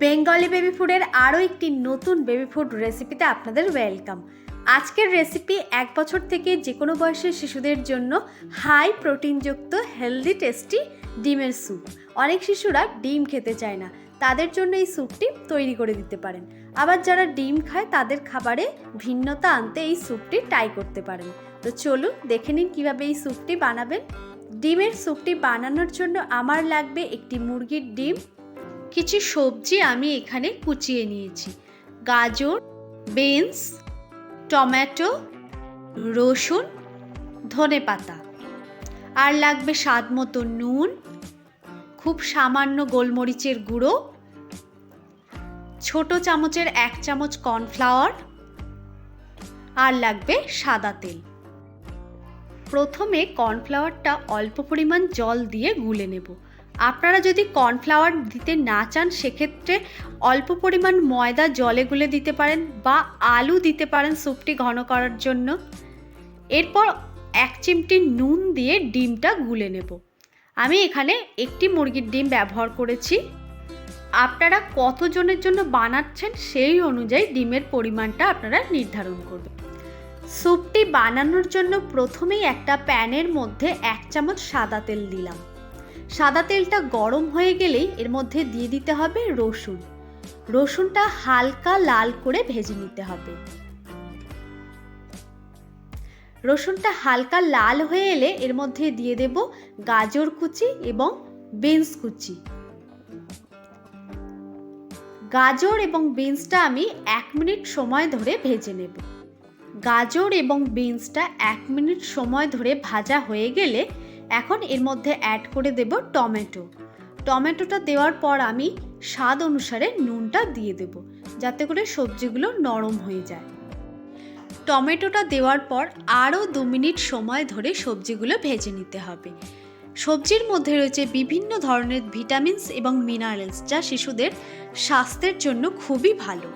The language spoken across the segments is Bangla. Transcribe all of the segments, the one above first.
বেঙ্গলি বেবি ফুডের আরও একটি নতুন বেবি ফুড রেসিপিতে আপনাদের ওয়েলকাম। আজকের রেসিপি এক বছর থেকে যে কোনো বয়সের শিশুদের জন্য হাই প্রোটিনযুক্ত, হেলদি, টেস্টি ডিমের স্যুপ। অনেক শিশুরা ডিম খেতে চায় না। তাদের জন্য এই স্যুপটি তৈরি করে দিতে পারেন। আবার যারা ডিম খায়, তাদের খাবারে ভিন্নতা আনতে এই স্যুপটি ট্রাই করতে পারেন। তো চলুন দেখে নিন কীভাবে এই স্যুপটি বানাবেন। ডিমের স্যুপটি বানানোর জন্য আমার লাগবে একটি মুরগির ডিম কিছু সবজি আমি এখানে কুচিয়ে নিয়েছি। গাজর, বিনস, টমেটো, রসুন, ধনে পাতা। আর লাগবে স্বাদ মতো নুন, খুব সামান্য গোলমরিচের গুঁড়ো, ছোট চামচের এক চামচ কর্নফ্লাওয়ার, আর লাগবে সাদা তেল। প্রথমে কর্নফ্লাওয়ারটা অল্প পরিমাণ জল দিয়ে গুলে নেব। আপনারা যদি কর্নফ্লাওয়ার দিতে না চান, সেক্ষেত্রে অল্প পরিমাণ ময়দা জলে গুলে দিতে পারেন বা আলু দিতে পারেন স্যুপটি ঘন করার জন্য। এরপর এক চিমটি নুন দিয়ে ডিমটা গুলে নেব। আমি এখানে একটি মুরগির ডিম ব্যবহার করেছি। আপনারা কতজনের জন্য বানাচ্ছেন সেই অনুযায়ী ডিমের পরিমাণটা আপনারা নির্ধারণ করবেন স্যুপটি বানানোর জন্য প্রথমেই একটা প্যানের মধ্যে এক চামচ সাদা তেল দিলাম। সাদা তেলটা গরম হয়ে গেলেই এর মধ্যে দিয়ে দিতে হবে রসুন। রসুনটা হালকা লাল করে ভেজে নিতে হবে। রসুনটা হালকা লাল হয়ে এলে এর মধ্যে দিয়ে দেব গাজর কুচি এবং বিনস কুচি। গাজর এবং বিনসটা আমি এক মিনিট সময় ধরে ভেজে নেব। গাজর এবং বিনসটা এক মিনিট সময় ধরে ভাজা হয়ে গেলে এখন এর মধ্যে অ্যাড করে দেব টমেটো টমেটোটা দেওয়ার পর আমি স্বাদ অনুসারে নুনটা দিয়ে দেব, যাতে করে সবজিগুলো নরম হয়ে যায়। টমেটোটা দেওয়ার পর আরও দু মিনিট সময় ধরে সবজিগুলো ভেজে নিতে হবে। সবজির মধ্যে রয়েছে বিভিন্ন ধরনের ভিটামিনস এবং মিনারেলস, যা শিশুদের স্বাস্থ্যের জন্য খুবই ভালো।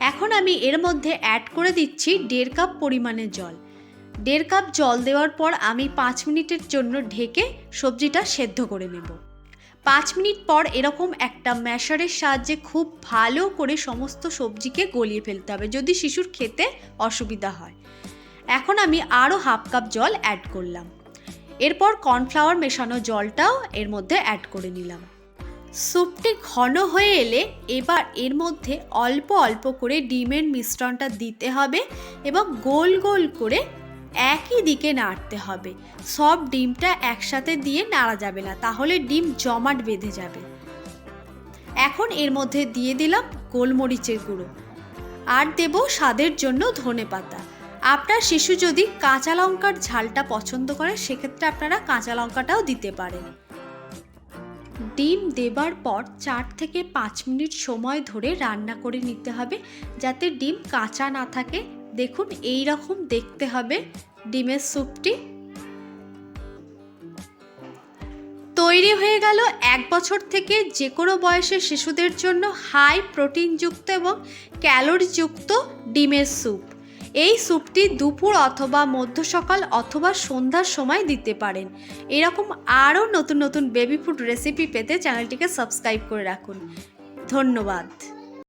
এখন আমি এর মধ্যে অ্যাড করে দিচ্ছি দেড় কাপ পরিমাণে জল। দেড় কাপ জল দেওয়ার পর আমি পাঁচ মিনিটের জন্য ঢেকে সবজিটা সেদ্ধ করে নেব। পাঁচ মিনিট পর এরকম একটা ম্যাশারের সাহায্যে খুব ভালো করে সমস্ত সবজিকে গলিয়ে ফেলতে হবে যদি শিশুর খেতে অসুবিধা হয়। এখন আমি আরও হাফ কাপ জল অ্যাড করলাম। এরপর কর্নফ্লাওয়ার মেশানো জলটাও এর মধ্যে অ্যাড করে নিলাম। স্যুপটি ঘন হয়ে এলে এবার এর মধ্যে অল্প অল্প করে ডিমের মিশ্রণটা দিতে হবে এবং গোল গোল করে একই দিকে নাড়তে হবে। সব ডিমটা একসাথে দিয়ে নাড়া যাবে না, তাহলে ডিম জমাট বেঁধে যাবে। এখন এর মধ্যে দিয়ে দিলাম গোলমরিচের গুঁড়ো। আর দেব স্বাদের জন্য ধনে পাতা। আপনার শিশু যদি কাঁচা লঙ্কার ঝালটা পছন্দ করে, সেক্ষেত্রে আপনারা কাঁচা লঙ্কাটাও দিতে পারেন। ডিম দেবার পর চার থেকে পাঁচ মিনিট সময় ধরে রান্না করে নিতে হবে, যাতে ডিম কাঁচা না থাকে। দেখুন এই রকম দেখতে হবে ডিমের স্যুপটি। তৈরি হয়ে গেল এক বছর থেকে যে কোনো বয়সের শিশুদের জন্য হাই প্রোটিনযুক্ত এবং ক্যালোরিযুক্ত ডিমের স্যুপ। এই স্যুপটি দুপুর অথবা মধ্য সকাল অথবা সন্ধ্যার সময় দিতে পারেন। এরকম আরও নতুন নতুন বেবি ফুড রেসিপি পেতে চ্যানেলটিকে সাবস্ক্রাইব করে রাখুন। ধন্যবাদ।